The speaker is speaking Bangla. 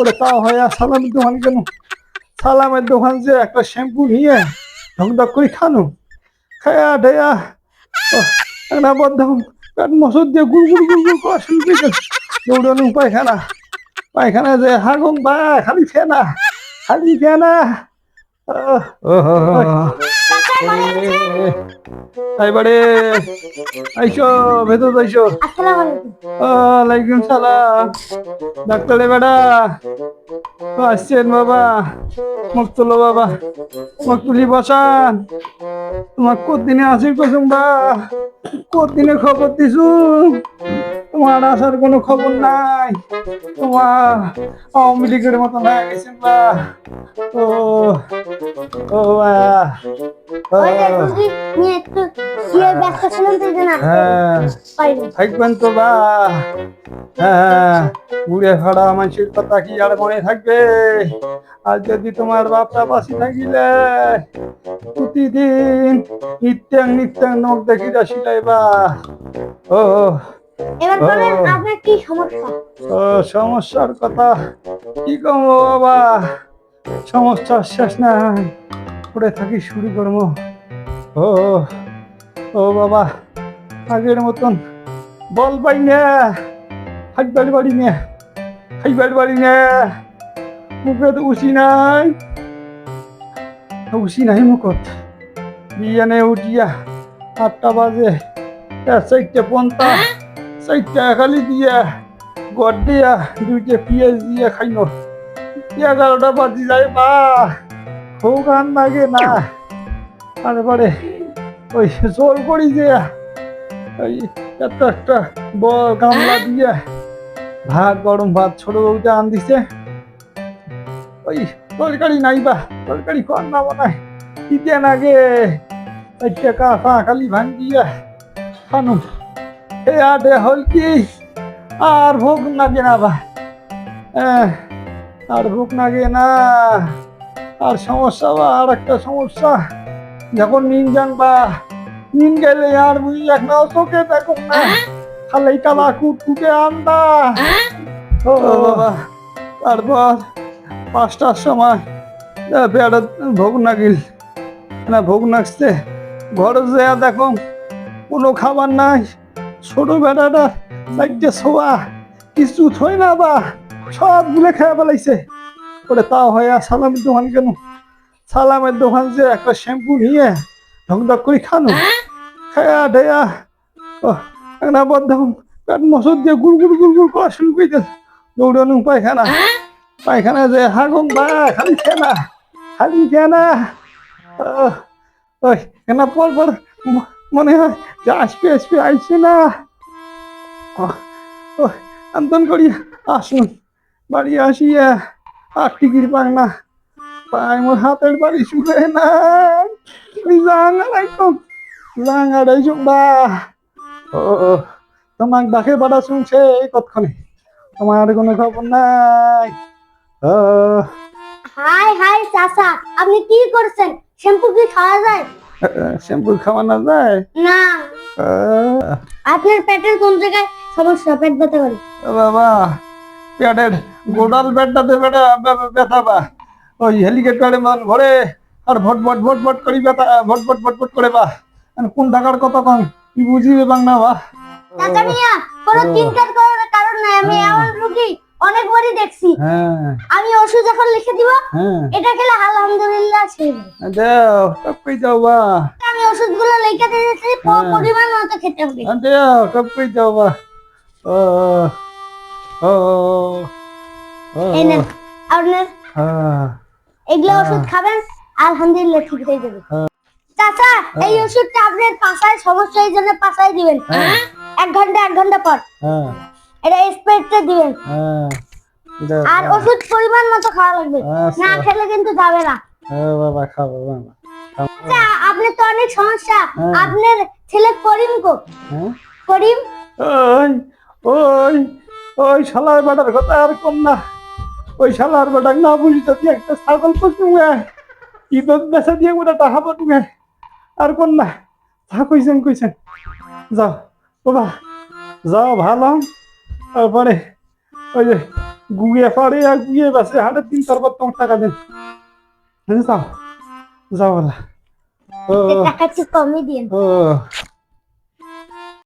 ওটা তাও হয় আর সালামের দোকান কেন? সালামের দোকান যে একটা শ্যাম্পু নিয়ে ঢক ঢক করে খানো। খায়া ঢেয়া একটা বদ্ধ পেট মসুর দিয়ে গুড় গুড় গুড় গুড় করা শুরু করে দৌড়ানো পায়খানা। পায়খানা যে হাগুন বা খালি ফেনা খালি ফেনা। এবারে আইসো ভেতর আইসো। আসসালামু আলাইকুম। ওয়ালাইকুম সালাম। ডাক্তার বেটা। আসছেন বাবা। মুখ তুলো বাবা। মুখ তুলি বসান। তোমার কদিনে আসির কসম বা? কদিনে খবর দিছু? তোমার আসার কোনো খবর নাই। তোমার আওয়ামী লীগের মতো হয়ে গেছেন বা? ও ও আহ, ওই যে রুগী নিয়ে একটু শুয়ে ব্যস্ত ছিলাম তো এই জন্য আসতে হ্যাঁ। থাকবেন তো বা। হ্যাঁ। ঘুরে ফাড়া মানুষের কথা কি আর মনে থাকবে? আর যদি তোমার বাপটা বাসি থাকিলে প্রতিদিন নিত্যাং নিত্যাং নখ দেখি রাশিলাই বা ও। এবার বলেন ও। আপনার কি সমস্যা? ও সমস্যার কথা কি কম বাবা? সমস্যার শেষ নাই। পড়ে থাকি শুরু করব। ও ও বাবা আগের মতন বল পাই না খাইবার বাড়ি নে খাইবার বাড়ি নে। মুখে তো উচি নাই উচি নাই মুখত। বিয়ানে উঠিয়া আটটা বাজে চারটে পঞ্চাশ চারটা খালি দিয়া গড় দিয়া দুইটা পিঁয়াজ দিয়া খাইন। এগারোটা বাজি যায় বা খুব গান লাগে না তারপরে ওই জোর করি যে ওই একটা একটা বড় গামলা দিয়ে ভাত গরম ভাত ছোট বউটা আন দিছে ওই তরকারি নাই বা তরকারি কর না বানায় দিতে নাগে চারটে কাঁচা খালি ভাঙ্গিয়া খানু এ আটে হল কি? আর ভোগ লাগে না বা। আর ভোগ লাগে না। আর সমস্যা বা আর একটা সমস্যা। যখন নিন যান বা নিন গেলে আর বুঝি এক না চোখে দেখুন না। খালি কালা কুটকুটে আন্দা ও বাবা তারপর পাঁচটার সময় বেড়া ভোগ নাগিল না ভোগ নাগছে ঘরে যেয়া দেখো কোনো খাবার নাই। ছোট বেড়াটা চারটে শোয়া কিছু থই না বা সব গুলে খেয়ে ফেলাইছে। ওরে তাও হয় আর সালামের দোকান কেন? সালামের দোকান যে একটা শ্যাম্পু নিয়ে ঢক ঢক করে খানো। খায়া ঢেয়া একটা বদ্ধ পেট মসুর দিয়ে গুড় গুড় গুড় গুড় করা শুরু করে দিল দৌড়ানো পায়খানা। পায়খানা যে হাগুন বা খালি ফেনা খালি আহ, ওই কেনা পর পর মনে হয় যে আসবে আসবে আইছে না। আন্তন করি আসুন বাড়ি আসিয়া আর টিকির পাং না। পাই মোর হাতের বাড়ি শুনে না ওই জাঙ্গারাইকম জাঙ্গারাইছুম বা। ও তোমাক ডাকে বাড়া শুনছে এই কতক্ষণে তোমার কোনো খবর নাই। ও। হাই হাই চাচা আপনি কি করছেন? শ্যাম্পু কি খাওয়া যায়? শ্যাম্পু খাওয়া না যায়? না। আপনার পেটের কোন জায়গায় সমস্যা? পেট ব্যথা করে। বাবা পেটের গোডাল বেটা ব্যথা বা। ওই হেলিকপ্টারে মান ভরে আর ভট ভট ভট ভট করি ব্যথা ভট ভট ভট ভট করে বা। কোন টাকার কথা কম কি বুঝিবে বাংলা বা? কোনো চিন্তার করার কারণ নাই আমি এমন রুগী অনেকবারই দেখছি। হ্যাঁ। আমি ওষুধ এখন লিখে দিব হ্যাঁ। এটা খেলে আলহামদুলিল্লাহ। টপ কই যাও বা? আমি ওষুধগুলো লিখে দিয়েছি হ্যাঁ। পরিমাণ মতো খেতে হবে। দেও টপ কই যাও বা? ও। ও এই আপনার হ্যাঁ। এগুলো হ্যাঁ। ওষুধ খাবেন আলহামদুলিল্লাহ ঠিক হয়ে যাবে। হ্যাঁ। চাচা এই ওষুধটা আপনার পাশায় সমস্যা এই জন্য পাশায় দিবেন। হ্যাঁ। এক ঘণ্টা এক ঘণ্টা পর। হ্যাঁ। এটা দিবেন। হ্যাঁ। আর ওষুধ পরিমাণ মতো খাওয়া লাগবে। আচ্ছা। না খেলে কিন্তু যাবে না। বাবা খাব বাবা। আচ্ছা আপনার তো অনেক সমস্যা। আপনার ছেলে করিম কো? হ্যাঁ। করিম? ওই ওই ওই শালার বেটার কথা আর কম না। ওই শালার বেটাক না বুঝি তো একটা ছাগল পুষুঙ্গে ঈদত বেচা দিয়ে ওটা টাকা পাঠুঙ্গে আর কোন না যা কইছেন কইছেন। যাও বাবা যাও ভালো। তারপরে ওই যে গুয়ে ফাড়ে আর গুয়ে বাসে হাটের দিন তারপর তোমার টাকা দেন। হ্যাঁ, যাও যাও বলা ও টাকা কমই দিন। ও